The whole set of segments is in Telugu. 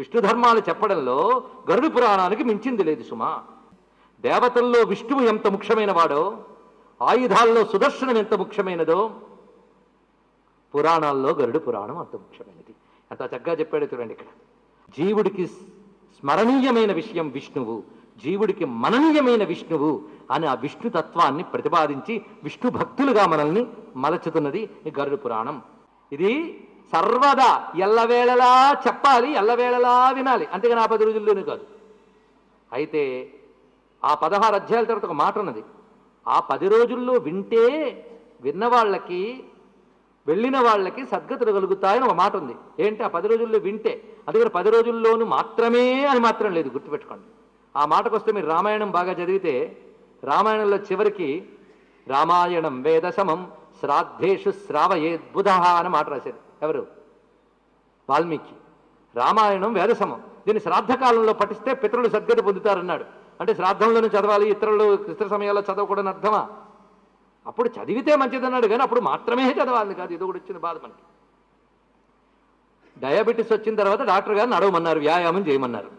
విష్ణు ధర్మాలు చెప్పడంలో గరుడు పురాణానికి మించింది లేదు సుమా. దేవతల్లో విష్ణువు ఎంత ముఖ్యమైన వాడో ఆయుధాల్లో సుదర్శనం ఎంత ముఖ్యమైనదో పురాణాల్లో గరుడు పురాణం అంత ముఖ్యమైనది. అంత చక్కగా చెప్పాడు చూడండి ఇక్కడ. జీవుడికి స్మరణీయమైన విషయం విష్ణువు జీవుడికి మననీయమైన విష్ణువు అని ఆ విష్ణు తత్వాన్ని ప్రతిపాదించి విష్ణు భక్తులుగా మనల్ని మలచుతున్నది ఈ గరుడు పురాణం. ఇది సర్వదా ఎల్లవేళలా చెప్పాలి ఎల్లవేళలా వినాలి. అంతేగాని ఆ పది రోజుల్లోనే కాదు? అయితే ఆ పదహారు అధ్యాయాల తర్వాత ఒక మాట ఉన్నది. ఆ పది రోజుల్లో వింటే విన్న వాళ్ళకి వెళ్ళిన వాళ్ళకి సద్గతులు కలుగుతాయని ఒక మాట ఉంది. ఏంటి? ఆ పది రోజుల్లో వింటే. అందుకని పది రోజుల్లోనూ మాత్రమే అని మాత్రం లేదు. గుర్తుపెట్టుకోండి. ఆ మాటకు వస్తే మీరు రామాయణం బాగా చదివితే రామాయణంలో చివరికి రామాయణం వేదశమం శ్రాద్ధేషు శ్రావయేద్బుధ అని మాట రాశారు. ఎవరు? వాల్మీకి. రామాయణం వేదసమం. దీన్ని శ్రాద్ధకాలంలో పఠిస్తే పితరులు సద్గతి పొందుతారన్నాడు. అంటే శ్రాద్ధంలోనే చదవాలి ఇతరులు ఇతర సమయాల్లో చదవకూడని అర్థమా? అప్పుడు చదివితే మంచిదన్నాడు కానీ అప్పుడు మాత్రమే చదవాలి కాదు. ఇది కూడా వచ్చిన బాధ మనకి. డయాబెటీస్ వచ్చిన తర్వాత డాక్టర్ గారు నడవమన్నారు వ్యాయామం చేయమన్నారు.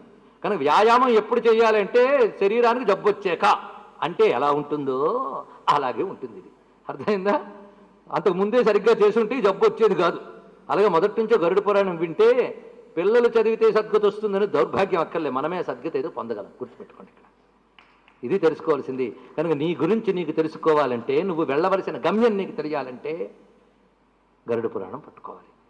కానీ వ్యాయామం ఎప్పుడు చేయాలంటే శరీరానికి జబ్బు వచ్చాక. అంటే ఎలా ఉంటుందో అలాగే ఉంటుంది ఇది. అర్థమైందా? అంతకు ముందే సరిగ్గా చేసుంటే ఉంటే జబ్బు వచ్చేది కాదు. అలాగే మొదటి నుంచో గరుడు పురాణం వింటే పిల్లలు చదివితే సద్గతి వస్తుందని దౌర్భాగ్యం అక్కర్లే. మనమే సద్గతి ఏదో పొందగలం. గుర్తుపెట్టుకోండి ఇక్కడ. ఇది తెలుసుకోవాల్సింది. కనుక నీ గురించి నీకు తెలుసుకోవాలంటే నువ్వు వెళ్ళవలసిన గమ్యం నీకు తెలియాలంటే గరుడు పురాణం పట్టుకోవాలి.